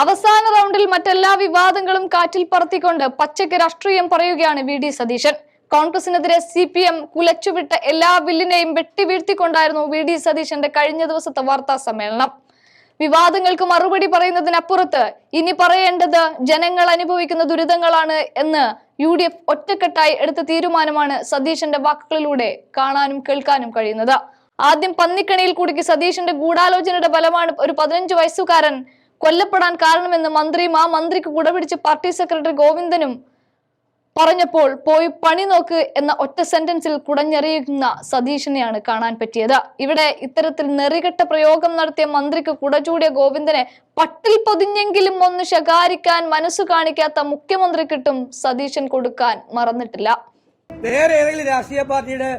അവസാന റൗണ്ടിൽ മറ്റെല്ലാ വിവാദങ്ങളും കാറ്റിൽ പറത്തിക്കൊണ്ട് പച്ചയ്ക്ക് രാഷ്ട്രീയം പറയുകയാണ് വി ഡി സതീശൻ. കോൺഗ്രസിനെതിരെ സി പി എം കുലച്ചുവിട്ട എല്ലാ ബില്ലിനെയും വെട്ടിവീഴ്ത്തിക്കൊണ്ടായിരുന്നു വി ഡി സതീശന്റെ കഴിഞ്ഞ ദിവസത്തെ വാർത്താ സമ്മേളനം. വിവാദങ്ങൾക്ക് മറുപടി പറയുന്നതിനപ്പുറത്ത് ഇനി പറയേണ്ടത് ജനങ്ങൾ അനുഭവിക്കുന്ന ദുരിതങ്ങളാണ് എന്ന് യു ഡി എഫ് ഒറ്റക്കെട്ടായി എടുത്ത തീരുമാനമാണ് സതീശന്റെ വാക്കുകളിലൂടെ കാണാനും കേൾക്കാനും കഴിയുന്നത്. ആദ്യം പന്നിക്കണിയിൽ കുടുക്കി സതീശന്റെ ഗൂഢാലോചനയുടെ ഫലമാണ് ഒരു പതിനഞ്ച് വയസ്സുകാരൻ കൊല്ലപ്പെടാൻ കാരണമെന്ന് മന്ത്രിയും ആ മന്ത്രിക്ക് കുടപിടിച്ച് പാർട്ടി സെക്രട്ടറി ഗോവിന്ദനും പറഞ്ഞപ്പോൾ പോയി പണി നോക്ക് എന്ന ഒറ്റ സെന്റൻസിൽ കുടഞ്ഞെറിയുന്ന സതീഷിനെയാണ് കാണാൻ പറ്റിയത്. ഇവിടെ ഇത്തരത്തിൽ നെറികെട്ട പ്രയോഗം നടത്തിയ മന്ത്രിക്ക് കുടചൂടിയ ഗോവിന്ദനെ പട്ടിൽ പൊതിഞ്ഞെങ്കിലും ഒന്ന് ശകാരിക്കാൻ മനസ്സു കാണിക്കാത്ത മുഖ്യമന്ത്രി കിട്ടും സതീശൻ കൊടുക്കാൻ മറന്നിട്ടില്ല. വേറെ ഏതെങ്കിലും രാഷ്ട്രീയ പാർട്ടിയുടെ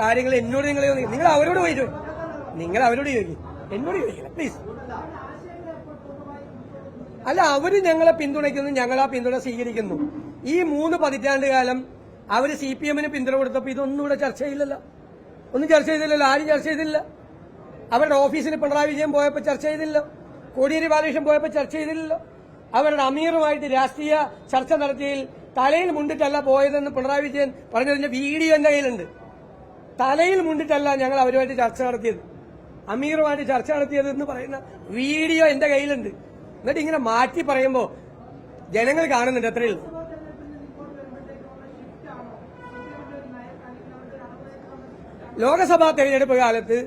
കാര്യങ്ങൾ എന്നോട് നിങ്ങൾ നിങ്ങൾ അവരോട് ചോദിച്ചു നിങ്ങൾ അവരോട് ചോദിക്കും. എന്നോട് ചോദിക്കില്ല പ്ലീസ് അല്ല അവർ ഞങ്ങളെ പിന്തുണയ്ക്കുന്നു ഞങ്ങൾ ആ പിന്തുണ സ്വീകരിക്കുന്നു. ഈ മൂന്ന് പതിറ്റാണ്ട് കാലം അവർ സി പി എമ്മിന് പിന്തുണ കൊടുത്തപ്പോ ഇതൊന്നും ഇവിടെ ചർച്ച ചെയ്യില്ലല്ലോ ഒന്നും ചർച്ച ചെയ്തില്ലല്ലോ ആരും ചർച്ച ചെയ്തില്ല. അവരുടെ ഓഫീസിൽ പിണറായി വിജയൻ പോയപ്പോൾ ചർച്ച ചെയ്തില്ല. കോടിയേരി ബാലകൃഷ്ണൻ പോയപ്പോൾ ചർച്ച ചെയ്തില്ലല്ലോ. അവരുടെ അമീറുമായിട്ട് രാഷ്ട്രീയ ചർച്ച നടത്തിയതിൽ തലയിൽ മുണ്ടിട്ടല്ല പോയതെന്ന് പിണറായി വിജയൻ പറഞ്ഞതിന്റെ വീഡിയോ എന്റെ കയ്യിലുണ്ട്. തലയിൽ മുണ്ടിട്ടല്ല ഞങ്ങൾ അവരുമായിട്ട് ചർച്ച നടത്തിയത്. അമീറുമായിട്ട് ചർച്ച നടത്തിയത് എന്ന് പറയുന്ന വീഡിയോ എന്റെ കയ്യിലുണ്ട്. എന്നിട്ട് ഇങ്ങനെ മാറ്റി പറയുമ്പോ ജനങ്ങൾ കാണുന്നുണ്ട് എത്രയുള്ളൂ ലോകസഭാ തെരഞ്ഞെടുപ്പ് കാലത്ത്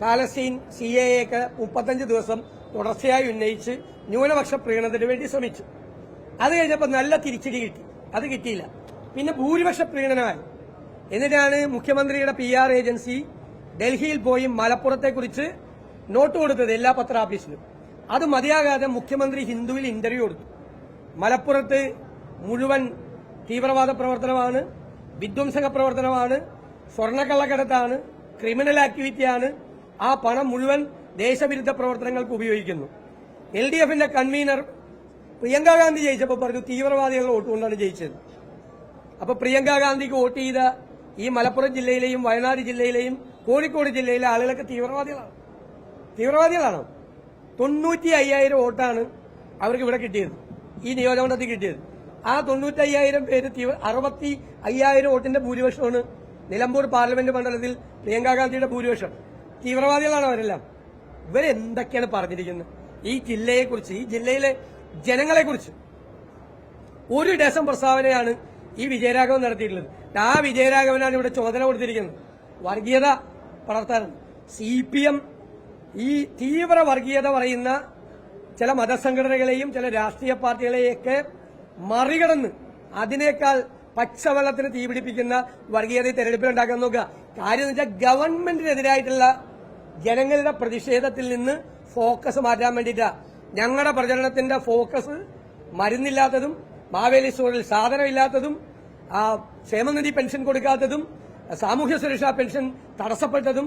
പാലസ്തീൻ സി എ ഒക്കെ മുപ്പത്തഞ്ച് ദിവസം തുടർച്ചയായി ഉന്നയിച്ച് ന്യൂനപക്ഷ പ്രീണനത്തിന് വേണ്ടി ശ്രമിച്ചു. അത് കഴിഞ്ഞപ്പോൾ നല്ല തിരിച്ചടി കിട്ടി. അത് കിട്ടിയില്ല. പിന്നെ ഭൂരിപക്ഷ പ്രീണനമായി. എന്നിട്ടാണ് മുഖ്യമന്ത്രിയുടെ പി ആർ ഏജൻസി ഡൽഹിയിൽ പോയി മലപ്പുറത്തെക്കുറിച്ച് നോട്ട് കൊടുത്തത് എല്ലാ പത്രാഫീസിലും അത് മതിയാകാതെ മുഖ്യമന്ത്രി ഹിന്ദുവിൽ ഇന്റർവ്യൂ കൊടുത്തു. മലപ്പുറത്ത് മുഴുവൻ തീവ്രവാദ പ്രവർത്തനമാണ് വിധ്വംസക പ്രവർത്തനമാണ് സ്വർണക്കള്ളക്കടത്താണ് ക്രിമിനൽ ആക്ടിവിറ്റിയാണ് ആ പണം മുഴുവൻ ദേശവിരുദ്ധ പ്രവർത്തനങ്ങൾക്ക് ഉപയോഗിക്കുന്നു. എൽ ഡി എഫിന്റെ കൺവീനർ പ്രിയങ്കാഗാന്ധി ജയിച്ചപ്പോൾ പറഞ്ഞു തീവ്രവാദികളുടെ വോട്ട് കൊണ്ടാണ് ജയിച്ചത്. അപ്പൊ പ്രിയങ്കാഗാന്ധിക്ക് വോട്ട് ചെയ്ത ഈ മലപ്പുറം ജില്ലയിലെയും വയനാട് ജില്ലയിലെയും കോഴിക്കോട് ജില്ലയിലെ ആളുകളൊക്കെ തീവ്രവാദികളാണ്. തീവ്രവാദികളാണോ? തൊണ്ണൂറ്റി അയ്യായിരം വോട്ടാണ് അവർക്ക് ഇവിടെ കിട്ടിയത്. ഈ നിയോജകമണ്ഡലത്തിൽ കിട്ടിയത്. ആ തൊണ്ണൂറ്റി അയ്യായിരം പേര് അറുപത്തി അയ്യായിരം വോട്ടിന്റെ ഭൂരിപക്ഷമാണ് നിലമ്പൂർ പാർലമെന്റ് മണ്ഡലത്തിൽ പ്രിയങ്കാ ഗാന്ധിയുടെ ഭൂരിപക്ഷം. തീവ്രവാദികളാണ് അവരെല്ലാം. ഇവരെന്തൊക്കെയാണ് പറഞ്ഞിരിക്കുന്നത്? ഈ ജില്ലയെക്കുറിച്ച് ഈ ജില്ലയിലെ ജനങ്ങളെക്കുറിച്ച് ഒരു ഡസൻ പ്രസ്താവനയാണ് ഈ വിജയരാഘവൻ നടത്തിയിട്ടുള്ളത്. ആ വിജയരാഘവനാണ് ഇവിടെ ചോദന കൊടുത്തിരിക്കുന്നത്. വർഗീയത പ്രവർത്തനം സി പി എം ഈ തീവ്ര വർഗീയത പറയുന്ന ചില മതസംഘടനകളെയും ചില രാഷ്ട്രീയ പാർട്ടികളെയൊക്കെ മറികടന്ന് അതിനേക്കാൾ പച്ചവെള്ളത്തിന് തീപിടിപ്പിക്കുന്ന വർഗീയത തെരഞ്ഞെടുപ്പിൽ ഉണ്ടാക്കാൻ നോക്കുക. കാര്യം വെച്ചാൽ ഗവൺമെന്റിനെതിരായിട്ടുള്ള ജനങ്ങളുടെ പ്രതിഷേധത്തിൽ നിന്ന് ഫോക്കസ് മാറ്റാൻ വേണ്ടിയിട്ടാ. ഞങ്ങളുടെ പ്രചരണത്തിന്റെ ഫോക്കസ് മരുന്നില്ലാത്തതും മാവേലി സ്റ്റോറിൽ സാധനമില്ലാത്തതും ക്ഷേമനിധി പെൻഷൻ കൊടുക്കാത്തതും സാമൂഹ്യ സുരക്ഷാ പെൻഷൻ തടസ്സപ്പെട്ടതും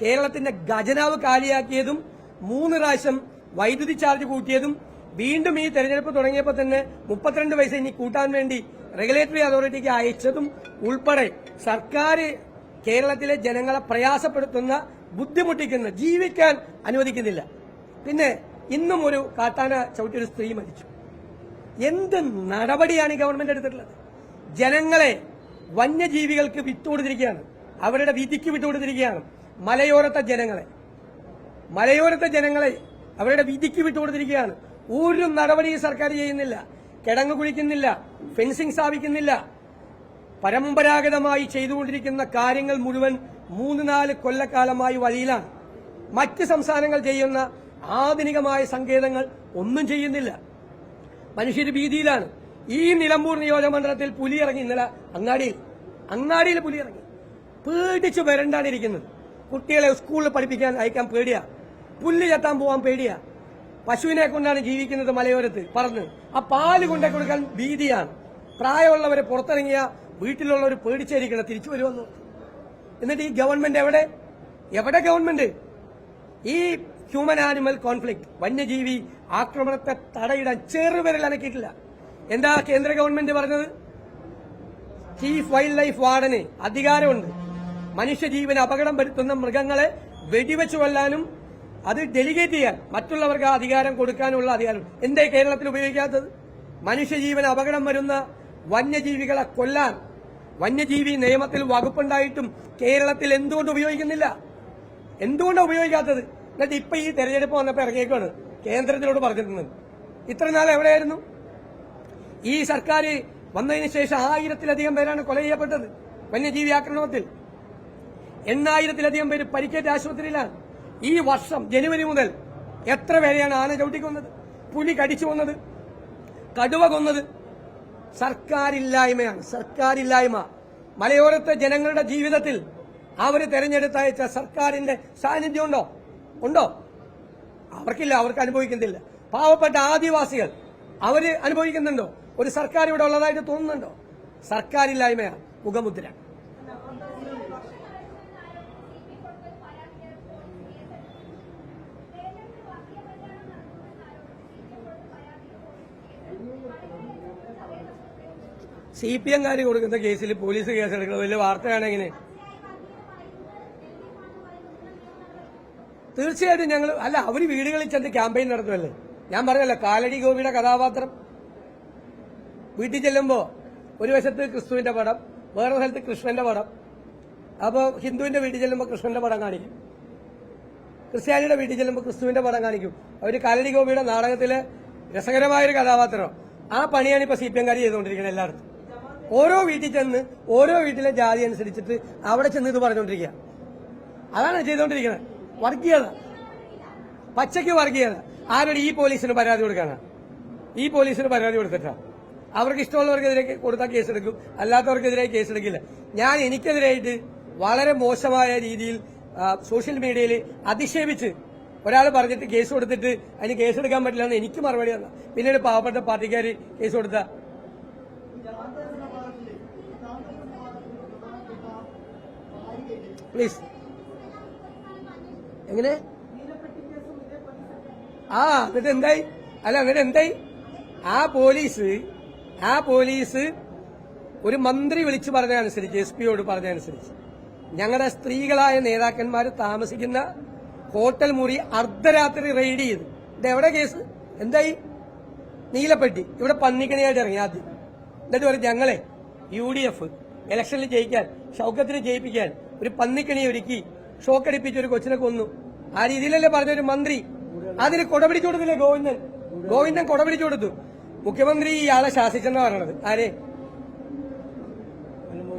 കേരളത്തിന്റെ ഖജനാവ് കാലിയാക്കിയതും മൂന്ന് പ്രാവശ്യം വൈദ്യുതി ചാർജ് കൂട്ടിയതും വീണ്ടും ഈ തെരഞ്ഞെടുപ്പ് തുടങ്ങിയപ്പോൾ തന്നെ മുപ്പത്തിരണ്ട് പൈസ ഇനി കൂട്ടാൻ വേണ്ടി റെഗുലേറ്ററി അതോറിറ്റിക്ക് അയച്ചതും ഉൾപ്പെടെ സർക്കാർ കേരളത്തിലെ ജനങ്ങളെ പ്രയാസപ്പെടുത്തുന്ന ബുദ്ധിമുട്ടിക്കുന്ന ജീവിക്കാൻ അനുവദിക്കുന്നില്ല. പിന്നെ ഇന്നും ഒരു കാട്ടാന ചവിട്ടിയൊരു സ്ത്രീ മരിച്ചു. എന്ത് നടപടിയാണ് ഈ ഗവൺമെന്റ് എടുത്തിട്ടുള്ളത്? ജനങ്ങളെ വന്യജീവികൾക്ക് വിട്ടുകൊടുത്തിരിക്കുകയാണ്. അവരുടെ വിധിക്ക് വിട്ടുകൊടുത്തിരിക്കുകയാണ്. മലയോരത്തെ ജനങ്ങളെ മലയോരത്തെ ജനങ്ങളെ അവരുടെ വിധിക്ക് വിട്ടുകൊടുത്തിരിക്കുകയാണ്. ഒരു നടപടി സർക്കാർ ചെയ്യുന്നില്ല. കിടങ്ങ് കുഴിക്കുന്നില്ല. ഫെൻസിംഗ് സ്ഥാപിക്കുന്നില്ല. പരമ്പരാഗതമായി ചെയ്തുകൊണ്ടിരിക്കുന്ന കാര്യങ്ങൾ മുഴുവൻ മൂന്ന് നാല് കൊല്ലക്കാലമായി വഴിയിലാണ്. മറ്റ് സംസ്ഥാനങ്ങൾ ചെയ്യുന്ന ആധുനികമായ സങ്കേതങ്ങൾ ഒന്നും ചെയ്യുന്നില്ല. മനുഷ്യർ ഭീതിയിലാണ്. ഈ നിലമ്പൂർ നിയോജകമണ്ഡലത്തിൽ പുലി ഇറങ്ങി ഇന്നലെ അങ്ങാടിയിൽ അങ്ങാടിയിൽ പുലിയിറങ്ങി. പേടിച്ചു പേടിച്ച് വരണ്ടാണ് ഇരിക്കുന്നത് കുട്ടികളെ സ്കൂളിൽ പഠിപ്പിക്കാൻ അയക്കാൻ പേടിയാ. പുല്ല് ചെത്താൻ പോവാൻ പേടിയാ. പശുവിനെ കൊണ്ടാണ് ജീവിക്കുന്നത് മലയോരത്ത്. പറന്ന്. ആ പാൽ കൊണ്ടേ കൊടുക്കാൻ ഭീതിയാണ്. പ്രായമുള്ളവരെ പുറത്തിറങ്ങിയ വീട്ടിലുള്ളവർ പേടിച്ചായിരിക്കണം തിരിച്ചു വരുമെന്ന്. എന്നിട്ട് ഈ ഗവൺമെന്റ് എവിടെ? എവിടെ ഗവൺമെന്റ് ഈ ഹ്യൂമൻ ആനിമൽ കോൺഫ്ലിക്ട് വന്യജീവി ആക്രമണത്തെ തടയിടാൻ ചെറുവിരൽ അനക്കിയിട്ടില്ല. എന്താ കേന്ദ്ര ഗവൺമെന്റ് പറഞ്ഞത്? ചീഫ് വൈൽഡ് ലൈഫ് വാർഡന് അധികാരമുണ്ട്. മനുഷ്യജീവന് അപകടം വരുത്തുന്ന മൃഗങ്ങളെ വെടിവെച്ചു കൊല്ലാനും അത് ഡെലിഗേറ്റ് ചെയ്യാൻ മറ്റുള്ളവർക്ക് അധികാരം കൊടുക്കാനുള്ള അധികാരം. എന്തേ കേരളത്തിൽ ഉപയോഗിക്കാത്തത്? മനുഷ്യജീവന് അപകടം വരുന്ന വന്യജീവികളെ കൊല്ലാൻ വന്യജീവി നിയമത്തിൽ വകുപ്പുണ്ടായിട്ടും കേരളത്തിൽ എന്തുകൊണ്ട് ഉപയോഗിക്കുന്നില്ല? എന്തുകൊണ്ടാണ് ഉപയോഗിക്കാത്തത്? എന്നിട്ട് ഇപ്പൊ ഈ തെരഞ്ഞെടുപ്പ് വന്നപ്പോ ഇറങ്ങിയേക്കാണ് കേന്ദ്രത്തിനോട് പറഞ്ഞിരുന്നത്. ഇത്ര നാൾ എവിടെയായിരുന്നു? ഈ സർക്കാർ വന്നതിന് ശേഷം ആയിരത്തിലധികം പേരാണ് കൊല ചെയ്യപ്പെട്ടത് വന്യജീവി ആക്രമണത്തിൽ. എണ്ണായിരത്തിലധികം പേര് പരിക്കേറ്റ ആശുപത്രിയിലാണ്. ഈ വർഷം ജനുവരി മുതൽ എത്ര പേരെയാണ് ആന ചവിട്ടിക്കൊന്നത്? പുലി കടിച്ചു കൊന്നത്? കടുവ കൊന്നത്? സർക്കാരില്ലായ്മയാണ്. സർക്കാരില്ലായ്മ. മലയോരത്തെ ജനങ്ങളുടെ ജീവിതത്തിൽ അവർ തെരഞ്ഞെടുത്തയച്ച സർക്കാരിന്റെ സാന്നിധ്യം ഉണ്ടോ? ഉണ്ടോ? അവർക്കില്ല. അവർക്ക് അനുഭവിക്കുന്നില്ല പാവപ്പെട്ട ആദിവാസികൾ അവർ അനുഭവിക്കുന്നുണ്ടോ? ഒരു സർക്കാർ ഇവിടെ ഉള്ളതായിട്ട് തോന്നുന്നുണ്ടോ? സർക്കാരില്ലായ്മയാണ്. മുഖമുദ്ര. സി പി എംകാർ കൊടുക്കുന്ന കേസിൽ പോലീസ് കേസെടുക്കുന്നത് വലിയ വാർത്തയാണെങ്കിൽ തീർച്ചയായിട്ടും ഞങ്ങൾ അല്ല അവർ വീടുകളിൽ ചെന്ന് ക്യാമ്പയിൻ നടത്തുമല്ലേ ഞാൻ പറഞ്ഞല്ലോ കാലടി ഗോപിയുടെ കഥാപാത്രം. വീട്ടിൽ ചെല്ലുമ്പോൾ ഒരു വശത്ത് ക്രിസ്തുവിന്റെ പടം വേറെ സ്ഥലത്ത് കൃഷ്ണന്റെ പടം. അപ്പോൾ ഹിന്ദുവിന്റെ വീട്ടിൽ ചെല്ലുമ്പോൾ കൃഷ്ണന്റെ പടം കാണിക്കും. ക്രിസ്ത്യാനിയുടെ വീട്ടിൽ ചെല്ലുമ്പോൾ ക്രിസ്തുവിന്റെ പടം കാണിക്കും. അവർ കാലടി ഗോപിയുടെ നാടകത്തിലെ രസകരമായൊരു കഥാപാത്രം ആ പണിയാണ് ഇപ്പോൾ സി പി എംകാർ ചെയ്തുകൊണ്ടിരിക്കുന്നത് എല്ലായിടത്തും. ഓരോ വീട്ടിൽ ചെന്ന് ഓരോ വീട്ടിലെ ജാതി അനുസരിച്ചിട്ട് അവിടെ ചെന്ന് ഇത് പറഞ്ഞുകൊണ്ടിരിക്കുക അതാണ് ചെയ്തുകൊണ്ടിരിക്കുന്നത് വർഗീയത പച്ചയ്ക്ക് വർഗീയത ആരോട് ഈ പോലീസിന് പരാതി കൊടുക്കാനാണ് ഈ പോലീസിന് പരാതി കൊടുത്തിട്ടാ? അവർക്ക് ഇഷ്ടമുള്ളവർക്കെതിരെ കൊടുത്താൽ കേസെടുക്കും. അല്ലാത്തവർക്കെതിരെ കേസെടുക്കില്ല. ഞാൻ എനിക്കെതിരായിട്ട് വളരെ മോശമായ രീതിയിൽ സോഷ്യൽ മീഡിയയിൽ അധിക്ഷേപിച്ച് ഒരാൾ പറഞ്ഞിട്ട് കേസ് കൊടുത്തിട്ട് അതിന് കേസെടുക്കാൻ പറ്റില്ല എന്ന് എനിക്ക് മറുപടി തന്ന. പിന്നീട് പാവപ്പെട്ട പാർട്ടിക്കാർ കേസ് കൊടുത്ത. പ്ലീസ് എങ്ങനെ? ആ എന്നിട്ട് എന്തായി അല്ല എന്നിട്ട് എന്തായി ആ പോലീസ് ആ പോലീസ് ഒരു മന്ത്രി വിളിച്ചു പറഞ്ഞതനുസരിച്ച് എസ് പിയോട് പറഞ്ഞതനുസരിച്ച് ഞങ്ങളുടെ സ്ത്രീകളായ നേതാക്കന്മാർ താമസിക്കുന്ന ഹോട്ടൽ മുറി അർദ്ധരാത്രി റെയ്ഡ് ചെയ്ത്. ഇതെവിടെ കേസ്? എന്തായി? നീലപ്പെട്ടി. ഇവിടെ പന്നിക്കണിയായിട്ട് ഇറങ്ങി ആദ്യം. എന്നിട്ട് പറയും ഞങ്ങളെ യു ഡി എഫ്. ഇലക്ഷനിൽ ജയിക്കാൻ ഷൗക്കത്തിനെ ജയിപ്പിക്കാൻ ഒരു പന്നിക്കണി ഒരുക്കി ഷോക്കടിപ്പിച്ച് ഒരു കൊച്ചിനെ കൊന്നു. ആ രീതിയിലല്ലേ പറഞ്ഞ ഒരു മന്ത്രി? അതിന് കൊടപിടിച്ചു കൊടുത്തില്ലേ ഗോവിന്ദൻ? ഗോവിന്ദൻ കൊടപിടിച്ചു കൊടുത്തു മുഖ്യമന്ത്രി ഇയാളെ ശാസിച്ചെന്നാ പറയണത്. ആരെ?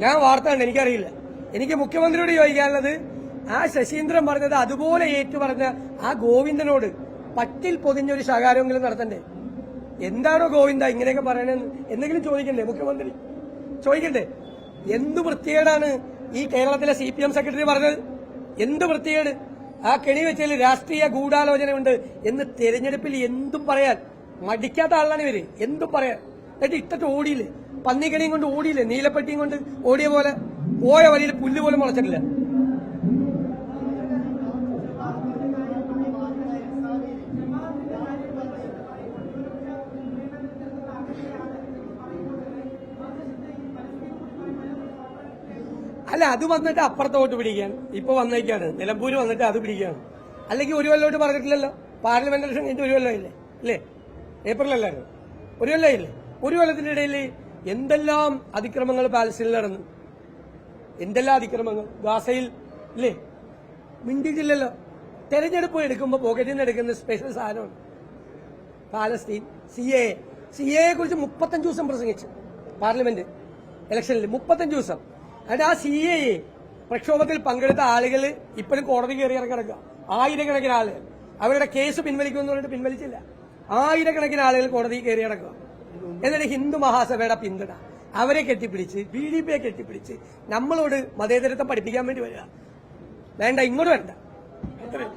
ഞാൻ വാർത്ത കണ്ട് എനിക്കറിയില്ല. എനിക്ക് മുഖ്യമന്ത്രിയോട് ചോദിക്കാനുള്ളത് ആ ശശീന്ദ്രൻ പറഞ്ഞത് അതുപോലെ ഏറ്റു പറഞ്ഞ ആ ഗോവിന്ദനോട് പട്ടിൽ പറ്റിൽ പൊതിഞ്ഞൊരു ശകാരമെങ്കിലും നടത്തണ്ടേ? എന്താണോ ഗോവിന്ദ ഇങ്ങനെയൊക്കെ പറയണെന്ന് എന്തെങ്കിലും ചോദിക്കണ്ടേ മുഖ്യമന്ത്രി? ചോദിക്കണ്ടേ? എന്ത് വൃത്തികേടാണ് ഈ കേരളത്തിലെ സി പി എം സെക്രട്ടറി പറഞ്ഞത്? എന്ത് വൃത്തികേട്? ആ കെണി വെച്ചതിൽ രാഷ്ട്രീയ ഗൂഢാലോചനയുണ്ട് എന്ന് തെരഞ്ഞെടുപ്പിൽ എന്തും പറയാൻ മടിക്കാത്ത ആളാണ് ഇവർ. എന്തും പറയാൻ. എന്നിട്ട് ഇട്ടിട്ട് ഓടിയില്ലേ? പന്നിക്കണിയും കൊണ്ട് ഓടിയില്ലേ? നീലപ്പെട്ടിയും കൊണ്ട് ഓടിയ പോലെ? പോയ വഴിയിൽ പുല്ല് പോലും മുളച്ചിട്ടില്ല. അല്ല അത് വന്നിട്ട് അപ്പുറത്തോട്ട് പിടിക്കാൻ. ഇപ്പൊ വന്നേക്കാണ്. നിലമ്പൂര് വന്നിട്ട് അത് പിടിക്കുകയാണ് അല്ലെങ്കിൽ ഒരു കൊല്ലോട്ട് പറഞ്ഞിട്ടില്ലല്ലോ? പാർലമെന്റ് ഇലക്ഷൻ കഴിഞ്ഞിട്ട് ഒരു കൊല്ലം അല്ലേ? ഏപ്രിലല്ലായിരുന്നു ഒരു കൊല്ലം ഇല്ലേ ഒരു കൊല്ലത്തിന്റെ ഇടയിൽ എന്തെല്ലാം അതിക്രമങ്ങൾ പാലസ്തീനിൽ നടന്നു? എന്തെല്ലാം അതിക്രമങ്ങൾ? ഗാസയിൽ ഇല്ലേ മിണ്ടിയിട്ടില്ലല്ലോ. തെരഞ്ഞെടുപ്പ് എടുക്കുമ്പോൾ പോക്കറ്റിൽ നിന്ന് എടുക്കുന്ന സ്പെഷ്യൽ സാധനമാണ് പാലസ്തീൻ. സി എ സി എയെ കുറിച്ച് മുപ്പത്തഞ്ച് ദിവസം പ്രസംഗിച്ചു. പാർലമെന്റ് ഇലക്ഷനിൽ മുപ്പത്തഞ്ച് ദിവസം. എന്നിട്ട് ആ സി എ പ്രക്ഷോഭത്തിൽ പങ്കെടുത്ത ആളുകൾ ഇപ്പോഴും കോടതി കയറി ഇറങ്ങിടക്കുക ആയിരക്കണക്കിന് ആളുകൾ അവരുടെ കേസ് പിൻവലിക്കുമെന്ന് പറഞ്ഞിട്ട് പിൻവലിച്ചില്ല. ആയിരക്കണക്കിന് ആളുകൾ കോടതി കയറി കിടക്കുക എന്നിട്ട് ഹിന്ദു മഹാസഭയുടെ പിന്തുണ. അവരെ കെട്ടിപ്പിടിച്ച് ബി ഡി പിയെ കെട്ടിപ്പിടിച്ച് നമ്മളോട് മതേതരത്വം പഠിപ്പിക്കാൻ വേണ്ടി വരിക. വേണ്ട ഇങ്ങോട്ട് വേണ്ട അത്രയും